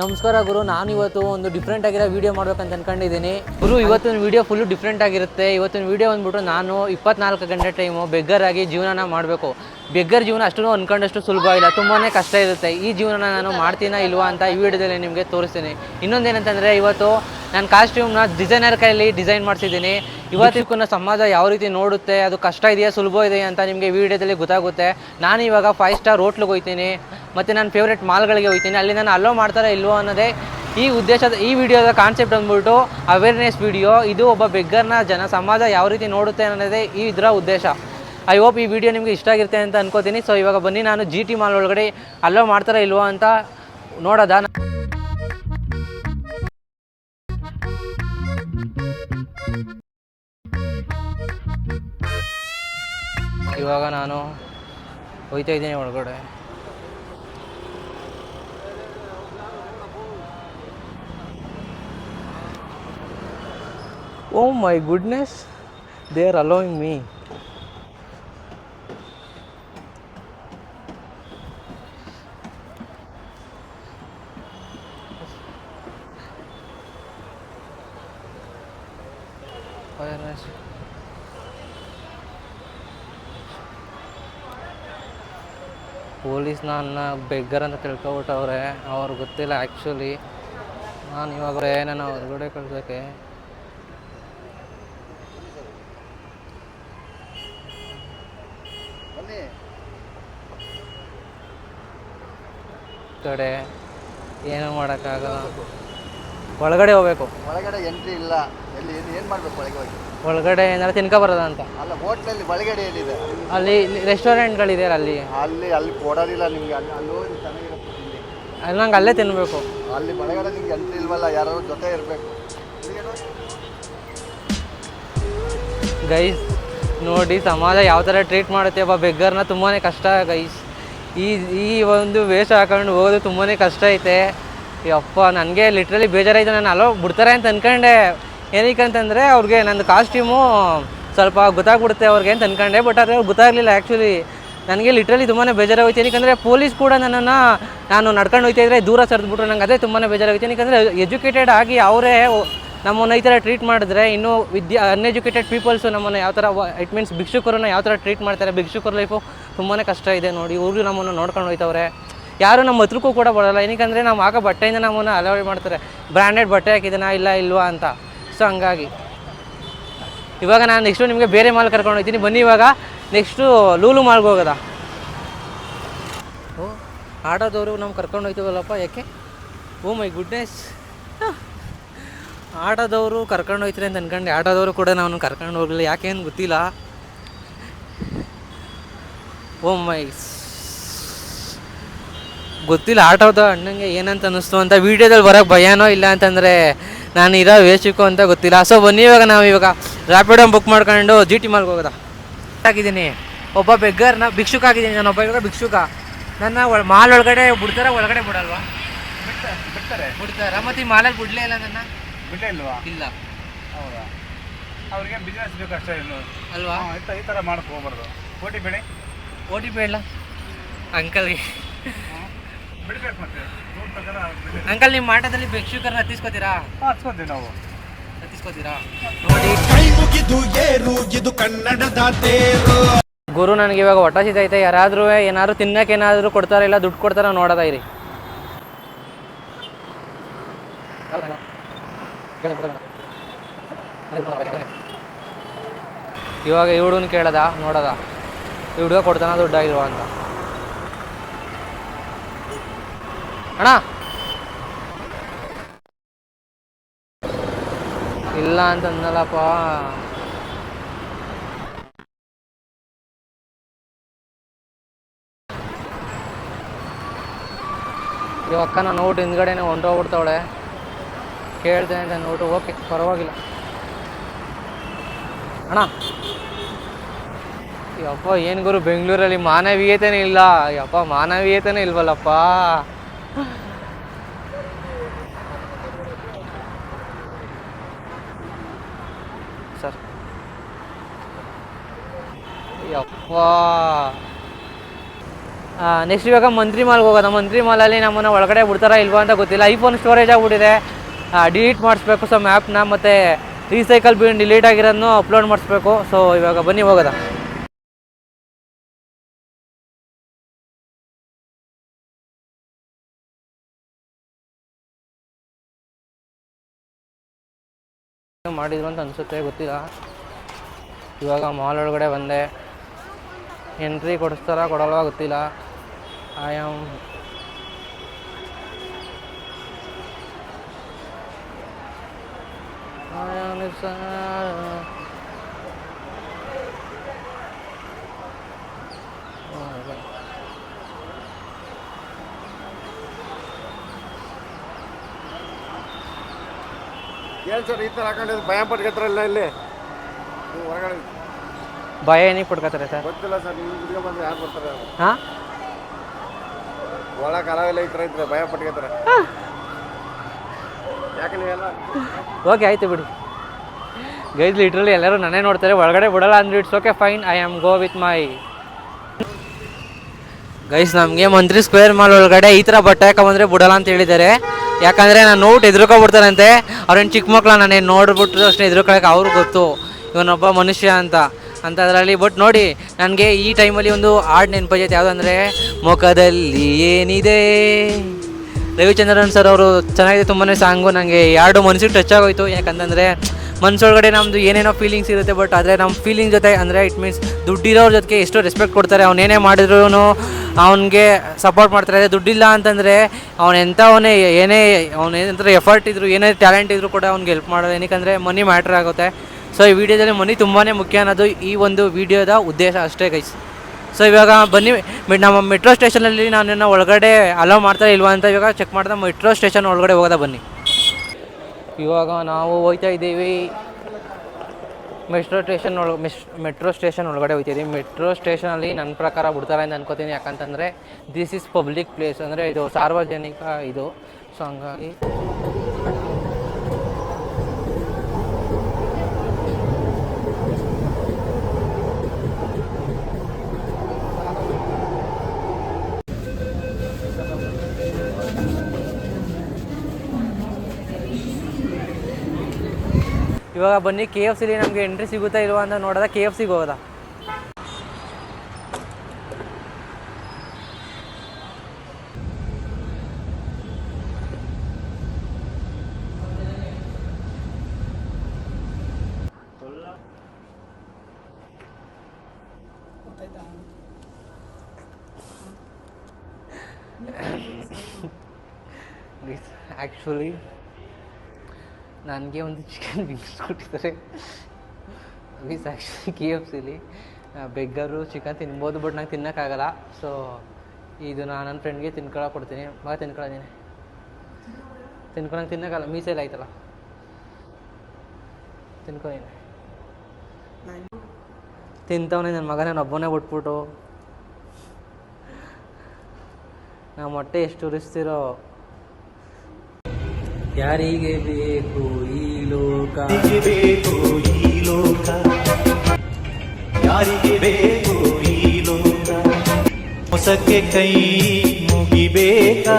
ನಮಸ್ಕಾರ ಗುರು ನಾನು ಇವತ್ತು ಒಂದು ಡಿಫ್ರೆಂಟ್ ಆಗಿರೋ ವಿಡಿಯೋ ಮಾಡ್ಬೇಕಂತ ಅನ್ಕೊಂಡಿದ್ದೀನಿ. ಗುರು ಇವತ್ತಿನ ವಿಡಿಯೋ ಫುಲ್ಲು ಡಿಫ್ರೆಂಟ್ ಆಗಿರುತ್ತೆ. ಇವತ್ತಿನ ವಿಡಿಯೋ ಬಂದ್ಬಿಟ್ಟು ನಾನು ಇಪ್ಪತ್ನಾಲ್ಕು ಗಂಟೆ ಟೈಮು ಬೆಗ್ಗರಾಗಿ ಜೀವನನ ಮಾಡಬೇಕು. ಬೆಗ್ಗರ್ ಜೀವನ ಅಷ್ಟು ಅನ್ಕೊಂಡಷ್ಟು ಸುಲಭ ಇಲ್ಲ ತುಂಬಾ ಕಷ್ಟ ಇರುತ್ತೆ. ಈ ಜೀವನ ನಾನು ಮಾಡ್ತೀನಾ ಇಲ್ವಾ ಅಂತ ಈ ವಿಡಿಯೋದಲ್ಲಿ ನಿಮಗೆ ತೋರಿಸ್ತೀನಿ. ಇನ್ನೊಂದೇನಂತಂದರೆ ಇವತ್ತು ನಾನು ಕಾಸ್ಟ್ಯೂಮ್ನ ಡಿಸೈನರ್ ಕೈಯಲ್ಲಿ ಡಿಸೈನ್ ಮಾಡಿಸಿದ್ದೀನಿ. ಇವತ್ತಿಗೂ ಸಮಾಜ ಯಾವ ರೀತಿ ನೋಡುತ್ತೆ ಅದು ಕಷ್ಟ ಇದೆಯಾ ಸುಲಭ ಇದೆಯಾ ಅಂತ ನಿಮಗೆ ವಿಡಿಯೋದಲ್ಲಿ ಗೊತ್ತಾಗುತ್ತೆ. ನಾನು ಇವಾಗ ಫೈವ್ ಸ್ಟಾರ್ ಹೋಟ್ಲಿಗೆ ಹೋಗ್ತೀನಿ. ಮತ್ತು ನಾನು ಫೇವ್ರೇಟ್ ಮಾಲ್ಗಳಿಗೆ ಹೋಗ್ತೀನಿ. ಅಲ್ಲಿ ನಾನು ಅಲ್ಲೋ ಮಾಡ್ತಾರೋ ಇಲ್ವೋ ಅನ್ನೋದೇ ಈ ಉದ್ದೇಶದ, ಈ ವಿಡಿಯೋದ ಕಾನ್ಸೆಪ್ಟ್ ಅಂದ್ಬಿಟ್ಟು ಅವೇರ್ನೆಸ್ ವಿಡಿಯೋ ಇದು ಒಬ್ಬ ಬೆಗ್ಗರ್ನ ಜನ, ಸಮಾಜ ಯಾವ ರೀತಿ ನೋಡುತ್ತೆ ಅನ್ನೋದೇ ಈ ಇದರ ಉದ್ದೇಶ. ಐ ಹೋಪ್ ಈ ವಿಡಿಯೋ ನಿಮಗೆ ಇಷ್ಟ ಆಗಿರುತ್ತೆ ಅಂತ ಅನ್ಕೋತೀನಿ. ಸೊ ಇವಾಗ ಬನ್ನಿ, ನಾನು ಜಿ ಟಿ ಮಾಲ್ ಒಳಗಡೆ ಅಲ್ಲೋ ಮಾಡ್ತಾರೋ ಇಲ್ವೋ ಅಂತ ನೋಡೋದ? ಇವಾಗ ನಾನು ಹೋಯ್ತಾ ಇದ್ದೀನಿ ಒಳಗಡೆ. ಓ my goodness they are allowing me police ನನ್ನ ಬೆಗ್ಗರ್ ಅಂತ ತಿಳ್ಕೊಬಿಟ್ಟವ್ರೆ ಅವ್ರಿಗೆ ಗೊತ್ತಿಲ್ಲ ಆ್ಯಕ್ಚುಲಿ ನಾನು ಇವಾಗ ಏನೇನೋ ಹೊರಗಡೆ ಕಳ್ಸೋಕ್ಕೆ ಕಡೆ. ಏನು ಮಾಡೋಕ್ಕಾಗಲ್ಲ. ಒಳಗಡೆ ಹೋಗ್ಬೇಕು. ಒಳಗಡೆ ಎಂಟ್ರಿ ಇಲ್ಲ. ಎಲ್ಲಿ ಏನು ಏನು ಮಾಡ್ಬೇಕು ಒಳಗೆ ಹೋಗಿ? ಒಳಗಡೆ ಏನಾದ್ರು ತಿನ್ಕ ಬರೋದ ಅಂತ. ಅಲ್ಲ ಹೋಟ್ಲಲ್ಲಿ ಒಳಗಡೆ ಏನಿದೆ ಅಲ್ಲಿ ರೆಸ್ಟೋರೆಂಟ್ಗಳಿದೆ ಅಲ್ಲಿ. ಅಲ್ಲಿ ಅಲ್ಲಿ ಕೊಡೋದಿಲ್ಲ ನಿಮಗೆ. ಅಲ್ಲಿ ಅಲ್ಲಿ ಹೋಗಿ ಚೆನ್ನಾಗಿರುತ್ತೆ ತಿಂಡಿ. ಅಲ್ಲಿ ನಂಗೆ ಅಲ್ಲೇ ತಿನ್ನಬೇಕು ಅಲ್ಲಿ ಒಳಗಡೆ ನಿಮ್ಗೆ ಎಂಟ್ರಿ ಇಲ್ವಲ್ಲ ಯಾರು ಜೊತೆ ಇರಬೇಕು. ಗೈಸ್ ನೋಡಿ, ಸಮಾಜ ಯಾವ ಥರ ಟ್ರೀಟ್ ಮಾಡುತ್ತೆ ಒಬ್ಬ ಬೆಗ್ಗರ್ನ ತುಂಬಾ ಕಷ್ಟ ಗೈಸ್ ಈ ಈ ಒಂದು ವೇಷ ಹಾಕೊಂಡು ಹೋಗೋದು ತುಂಬಾ ಕಷ್ಟ ಐತೆ. ಯಪ್ಪ, ನನಗೆ ಲಿಟ್ರಲಿ ಬೇಜಾರಾಯಿತು, ನಾನು ಅಲೋ ಬಿಡ್ತಾರೆ ಅಂತ ಅಂದ್ಕೊಂಡೆ ಏನಕ್ಕೆ ಅಂತಂದರೆ, ಅವ್ರಿಗೆ ನಂದು ಕಾಸ್ಟ್ಯೂಮು ಸ್ವಲ್ಪ ಗೊತ್ತಾಗ್ಬಿಡುತ್ತೆ ಅವ್ರಿಗೆ ಅಂತ ಅಂದ್ಕೊಂಡೆ ಬಟ್ ಅದು ಗೊತ್ತಾಗಲಿಲ್ಲ ಆ್ಯಕ್ಚುಲಿ ನನಗೆ ಲಿಟ್ರಲಿ ತುಂಬಾ ಬೇಜಾರಾಗೋಯ್ತು. ಏನಕ್ಕೆ ಪೊಲೀಸ್ ಕೂಡ ನನ್ನನ್ನು ನಾನು ನಡ್ಕೊಂಡು ಹೋಗ್ತಾ ಇದ್ದರೆ ದೂರ ಸರಿದ್ಬಿಟ್ರು. ನಂಗೆ ಅದೇ ತುಂಬಾ ಬೇಜಾರಾಗುತ್ತೆ ಏನಕ್ಕೆ ಎಜುಕೇಟೆಡ್ ಆಗಿ ಅವರೇ ನಮ್ಮನ್ನು ಈ ಥರ ಟ್ರೀಟ್ ಮಾಡಿದ್ರೆ ಇನ್ನೂ ವಿದ್ಯಾ ಅನ್ಎಜುಕೇಟೆಡ್ ಪೀಪಲ್ಸು ನಮ್ಮನ್ನು ಯಾವ ಥರ ಇಟ್ ಮೀನ್ಸ್ ಭಿಕ್ಷುಕರನ್ನ ಯಾವ ಥರ ಟ್ರೀಟ್ ಮಾಡ್ತಾರೆ, ಭಿಕ್ಷುಕರ ಲೈಫು ತುಂಬಾ ಕಷ್ಟ ಇದೆ ನೋಡಿ ಇವ್ರಿಗೂ ನಮ್ಮನ್ನು ನೋಡ್ಕೊಂಡು ಹೋಯ್ತವ್ರೆ. ಯಾರು ನಮ್ಮ ಹತ್ರಕ್ಕೂ ಕೂಡ ಬರೋಲ್ಲ, ಏನಕ್ಕಂದರೆ ನಾವು ಹಾಕೋ ಬಟ್ಟೆಯಿಂದ ನಮ್ಮನ್ನು ಅಲವಡಿ ಮಾಡ್ತಾರೆ. ಬ್ರ್ಯಾಂಡೆಡ್ ಬಟ್ಟೆ ಹಾಕಿದ್ದೀನಾ, ಇಲ್ಲ, ಇಲ್ವಾ ಅಂತ. ಸೊ ಹಂಗಾಗಿ. ಇವಾಗ ನಾನು ನೆಕ್ಸ್ಟು ನಿಮಗೆ ಬೇರೆ ಮಾಲ್ ಕರ್ಕೊಂಡು ಹೋಗ್ತೀನಿ. ಬನ್ನಿ ಇವಾಗ ನೆಕ್ಸ್ಟು ಲೂಲು ಮಾಲ್ಗೆ ಹೋಗೋದಾ? ಓ ಆಟೋದವರು ನಾವು ಕರ್ಕೊಂಡು ಹೋಯ್ತೀವಲ್ಲಪ್ಪ, ಯಾಕೆ? ಓ ಮೈ ಗುಡ್ನೆಸ್ ಆಟೋದವರು ಕರ್ಕೊಂಡು ಹೋಯ್ತಾರೆ ಅಂತ ಅನ್ಕೊಂಡು. ಆಟೋದವರು ಕೂಡ ನಾನು ಕರ್ಕೊಂಡು ಹೋಗಲಿಲ್ಲ. ಯಾಕೇನು ಗೊತ್ತಿಲ್ಲ. ಓ ಮೈ ಗೊತ್ತಿಲ್ಲ ಆಟೋದ ಅಣ್ಣಂಗೆ ಏನಂತ ಅನ್ನಿಸ್ತು ಅಂತ. ವೀಡಿಯೋದಲ್ಲಿ ಬರೋಕ್ಕೆ ಭಯನೋ ಇಲ್ಲ ಅಂತಂದರೆ ನಾನು ಇರೋ ವೇಷಕ್ಕೂ ಅಂತ ಗೊತ್ತಿಲ್ಲ. ಸೊ ಬನ್ನಿ ಇವಾಗ ನಾವು ಇವಾಗ ರ್ಯಾಪಿಡೋ ಬುಕ್ ಮಾಡ್ಕೊಂಡು ಜಿ ಟಿ ಮಾಲ್ಗೆ ಹೋಗೋದಾ? ಆಗಿದ್ದೀನಿ. ಒಬ್ಬ ಬೆಗ್ಗರ್ನ ಭಿಕ್ಷುಕ ಆಗಿದ್ದೀನಿ ನಾನು. ಒಬ್ಬ ಇವಾಗ ಭಿಕ್ಷುಕ. ನನ್ನ ಮಾಲ್ ಒಳಗಡೆ ಬಿಡ್ತಾರ? ಒಳಗಡೆ ಬಿಡಲ್ವಾ? ಬಿಡ್ತಾರೆ ಬಿಡ್ತಾರೆ. ಮತ್ತೆ ಈ ಮಾಲಲ್ಲಿ ಬಿಡಲೇ ಇಲ್ಲ ನನ್ನ. ಬಿಟ್ಟೇ ಇಲ್ಲ. ಹೌದಾ? ಅವ್ರಿಗೆ ಬಿಸ್ನೆಸ್ ಬೇಕು ಅಷ್ಟೇ ಇನ್ನು. ಅಲ್ವಾ? ಈ ಥರ ಮಾಡಕ್ಕೆ ಹೋಗ್ಬಾರ್ದು ಕೋಟಿ ಬೆಳೆ ಓ ಟಿ ಪಿ ಇಲ್ಲ ಅಂಕಲ್ಗೆ. ಬಿಡ್ಬೇಕು ಮತ್ತೆ. ಪ್ರಕಾರ ಅಂಕಲ್ ನಿಮ್ಮ ಮಾಟದಲ್ಲಿ ಭಿಕ್ಷುಕರನ್ನ ಹತ್ತಿಸ್ಕೋತೀರಾ? ಹಚ್ಕೊಂತೀವಿ ನಾವು. ಹತ್ತಿಸ್ಕೋತೀರಾ? ನೋಡಿ. ಕೈ ಮುಗಿದು ಏರು ಇದು ಕನ್ನಡದ ತೇರು. ಗುರು ನನಗೆ ಇವಾಗ ಹೊಟ್ಟ ಸಿದ್ದೈತೆ ಯಾರಾದರೂ ಏನಾದ್ರು ತಿನ್ನಕ್ಕೆ ಏನಾದರೂ ಕೊಡ್ತಾರ ಇಲ್ಲ ದುಡ್ಡು ಕೊಡ್ತಾರ ನೋಡೋದ ಇರಿ. ಇವಾಗ ಈ ಹುಡುಗನ ಕೇಳದ, ನೋಡದ. ಈ ಹುಡುಗ ಕೊಡ್ತಾನ, ದುಡ್ಡಾಗಿಲ್ವಾ ಅಂತ. ಅಣ್ಣ! ಇಲ್ಲ ಅಂತ ಅಂದಲ್ಲಪ್ಪ ಈ ನಾನು ಊಟ ಹಿಂದ್ಗಡೆನೆ ಹೊಂಟೋಗ್ಬಿಡ್ತಾವಳೆ. ಕೇಳ್ದೆ ಅಂತ ನೋಟು ಓಕೆ, ಪರವಾಗಿಲ್ಲ. ಅಣ್ಣ. ಯಪ್ಪ, ಏನು ಗುರು, ಬೆಂಗಳೂರಲ್ಲಿ ಮಾನವೀಯತೆನೇ ಇಲ್ಲ. ಯಪ್ಪ, ಮಾನವೀಯತೆನೇ ಇಲ್ವಲ್ಲಪ್ಪ. ಸರ್. ಯಪ್ಪ. ನೆಕ್ಸ್ಟ್ ಇವಾಗ ಮಂತ್ರಿ ಮಾಲ್ಗೆ ಹೋಗೋದ ಮಂತ್ರಿ ಮಾಲಲ್ಲಿ ನಮ್ಮನ್ನು ಒಳಗಡೆ ಬಿಡ್ತಾರ ಇಲ್ವಾ ಅಂತ ಗೊತ್ತಿಲ್ಲ. ಐಫೋನ್ ಸ್ಟೋರೇಜ್ ಆಗಿಬಿಟ್ಟಿದೆ. ಡಿಲೀಟ್ ಮಾಡಿಸ್ಬೇಕು. ಸೊ ಮ್ಯಾಪ್ನ ಮತ್ತು ರೀಸೈಕಲ್ ಬಿ ಡಿಲೀಟ್ ಆಗಿರೋದನ್ನು ಅಪ್ಲೋಡ್ ಮಾಡಿಸ್ಬೇಕು. ಸೊ ಇವಾಗ ಬನ್ನಿ ಹೋಗೋದ ಮಾಡಿದ್ರು ಅಂತ ಅನ್ಸುತ್ತೆ, ಗೊತ್ತಿಲ್ಲ. ಇವಾಗ ಮಾಲ್ ಒಳಗಡೆ ಬಂದೆ. ಎಂಟ್ರಿ ಕೊಡಿಸ್ತಾರ, ಕೊಡಲ್ವಾ ಗೊತ್ತಿಲ್ಲ. ಐ ಆಮ್ ಏನ್ ಸರ್ ಈ ಥರ ಹಾಕೊಂಡಿದ್ದು ಭಯ ಪಟ್ಕೊತಾರಲ್ಲ ಇಲ್ಲಿ ನೀವು ಹೊರಗಡೆ ಭಯ ಏನಿಗೆ ಪಡ್ಕೋತಾರೆ ಸರ್? ಗೊತ್ತಿಲ್ಲ ಸರ್ ನೀವು ಹುಡುಗ ಬಂದ್ರೆ ಯಾರು ಬರ್ತಾರೆ? ಹಾಂ? ಒಳ ಕಲಾವಿಲ್ಲ ಈ ಥರ ಇದ್ರೆ ಭಯ ಪಟ್ಕೋತಾರೆ ಯಾಕೆ ನೀವೆಲ್ಲ? ಓಕೆ ಆಯ್ತು ಬಿಡಿ. ಗೈಸ್ ಲಿಟ್ರಲಿ ಎಲ್ಲರೂ ನನ್ನೇ ನೋಡ್ತಾರೆ. ಒಳಗಡೆ ಬಿಡಲ್ಲ ಅಂದ್ರೆ it's okay fine I am go with my guys ನಮಗೆ ಮಂತ್ರಿ ಸ್ಕ್ವೇರ್ ಮಾಲ್ ಒಳಗಡೆ ಈ ಥರ ಬಟ್ಟೆ ಹಾಕೊಂಬಂದ್ರೆ ಬಿಡಲ್ಲ ಅಂತ ಹೇಳಿದ್ದಾರೆ. ಯಾಕಂದರೆ ನಾನು ನೋಟ್ ಎದುರ್ಕೊಬಿಡ್ತಾರಂತೆ ಅವ್ರೇನು ಚಿಕ್ಕ ಮಕ್ಕಳು ನಾನೇನು ನೋಡ್ಬಿಟ್ರು ಅಷ್ಟೇ ಎದುರ್ಕೊಳಕ್ಕೆ ಅವ್ರಿಗೆ ಗೊತ್ತು. ಇವನೊಬ್ಬ ಮನುಷ್ಯ ಅಂತ. ಅಂತ ಅದರಲ್ಲಿ ಬಟ್ ನೋಡಿ, ನನಗೆ ಈ ಟೈಮಲ್ಲಿ ಒಂದು ಹಾಡು ನೆನಪೈತೆ. ಯಾವುದಂದರೆ, ಮುಖದಲ್ಲಿ ಏನಿದೆ? ರವಿಚಂದ್ರನ್ ಸರ್ ಅವರು ಚೆನ್ನಾಗಿದೆ ತುಂಬಾ ಸಾಂಗು. ನನಗೆ ಎರಡು ಮನಸ್ಸಿಗೆ ಟಚ್ ಆಗೋಯ್ತು. ಯಾಕಂತಂದರೆ ಮನಸ್ಸೊಳಗಡೆ ನಮ್ಮದು ಏನೇನೋ ಫೀಲಿಂಗ್ಸ್ ಇರುತ್ತೆ ಬಟ್ ಆದರೆ ನಮ್ಮ ಫೀಲಿಂಗ್ ಜೊತೆ, ಅಂದರೆ ಇಟ್ ಮೀನ್ಸ್ ದುಡ್ಡಿರೋರ ಜೊತೆಗೆ ಎಷ್ಟೋ ರೆಸ್ಪೆಕ್ಟ್ ಕೊಡ್ತಾರೆ. ಅವನೇನೇ ಮಾಡಿದ್ರು ಅವನಿಗೆ ಸಪೋರ್ಟ್ ಮಾಡ್ತಾರೆ. ದುಡ್ಡಿಲ್ಲ ಅಂತಂದರೆ ಅವ್ನು ಏನೇ, ಅವ್ನು ಏನಂದ್ರೆ ಎಫರ್ಟ್ ಇದ್ರು, ಏನೇ ಟ್ಯಾಲೆಂಟ್ ಇದ್ರೂ ಕೂಡ ಅವ್ನಿಗೆ ಹೆಲ್ಪ್ ಮಾಡೋದು ಏನಕ್ಕಂದರೆ ಮನಿ ಮ್ಯಾಟ್ರ್ ಆಗುತ್ತೆ. ಸೊ ಈ ವಿಡಿಯೋದಲ್ಲಿ ಮನಿ ತುಂಬಾ ಮುಖ್ಯ ಅನ್ನೋದು ಈ ಒಂದು ವಿಡಿಯೋದ ಉದ್ದೇಶ ಅಷ್ಟೇ ಗೈಸ್ ಸೊ ಇವಾಗ ಬನ್ನಿ ನಮ್ಮ ಮೆಟ್ರೋ ಸ್ಟೇಷನಲ್ಲಿ ನಾನು ಒಳಗಡೆ ಅಲೋ ಮಾಡ್ತಾರೆ ಇಲ್ವಾ ಅಂತ ಇವಾಗ ಚೆಕ್ ಮಾಡ್ದೆ ಮೆಟ್ರೋ ಸ್ಟೇಷನ್ ಒಳಗಡೆ ಹೋಗೋದ ಬನ್ನಿ. ಇವಾಗ ನಾವು ಹೋಗ್ತಾ ಇದ್ದೀವಿ. ಮೆಟ್ರೋ ಸ್ಟೇಷನ್ ಒಳ ಮೆಸ್, ಮೆಟ್ರೋ ಸ್ಟೇಷನ್ ಒಳಗಡೆ ಹೋಗ್ತಿದ್ದೀವಿ ಮೆಟ್ರೋ ಸ್ಟೇಷನಲ್ಲಿ ನನ್ನ ಪ್ರಕಾರ ಬಿಡ್ತಾರೆ ಅಂತ ಅನ್ಕೋತೀನಿ. ಯಾಕಂತಂದರೆ ದಿಸ್ ಇಸ್ ಪಬ್ಲಿಕ್ ಪ್ಲೇಸ್ ಅಂದರೆ ಇದು ಸಾರ್ವಜನಿಕ ಇದು. ಸೊ ಹಂಗಾಗಿ ಇವಾಗ ಬನ್ನಿ ಕೆ ಎಫ್ ಸಿಲಿ ನಮಗೆ ಎಂಟ್ರಿ ಸಿಗುತ್ತಾ ಇಲ್ವಾ ಅಂತ ನೋಡಿದ? ಕೆ ಎಫ್ ಸಿಗೆ ಹೋಗೋದಾ? ಆ್ಯಕ್ಚುಲಿ ನನಗೆ ಒಂದು ಚಿಕನ್ ವಿಂಗ್ಸ್ ಕೊಟ್ಟಿದ್ದಾರೆ ವಿಸ್ ಆ್ಯಕ್ಚುಲಿ ಕೆ ಎಫ್ ಸಿಲಿ ಬೆಗ್ಗರು ಚಿಕನ್ ತಿನ್ಬೋದು ಬಟ್ ನಂಗೆ ತಿನ್ನೋಕ್ಕಾಗಲ್ಲ. ಸೊ ಇದು ನಾನು ನನ್ನ ಫ್ರೆಂಡ್ಗೆ ತಿನ್ಕೊಳಕ್ಕೆ ಕೊಡ್ತೀನಿ. ಮಗ ತಿನ್ಕೊಳ್ಳೋದೀನಿ ತಿನ್ಕೊಳಂಗೆ ತಿನ್ನೋಕ್ಕಲ್ಲ ಮೀಸೆಲ್ಲ ಆಯ್ತಲ್ಲ. ತಿನ್ಕೊಳ್ಳೀನಿ ತಿಂತವನೇ ನನ್ನ ಮಗ, ನಾನು ಒಬ್ಬನೇ ಬಿಟ್ಬಿಟ್ಟು. ನಮ್ಮ ಹೊಟ್ಟೆ ಎಷ್ಟು ಉರಿಸ್ತಿರೋ ಯಾರಿಗೆ ಬೇಕು ಈ ಲೋಕ? ಬೇಕು ಈ ಲೋಕ? ಯಾರಿಗೆ ಬೇಕು ಈ ಲೋಕ? ಹೊಸಕ್ಕೆ ಕೈ ಮುಗಿಬೇಕಾ?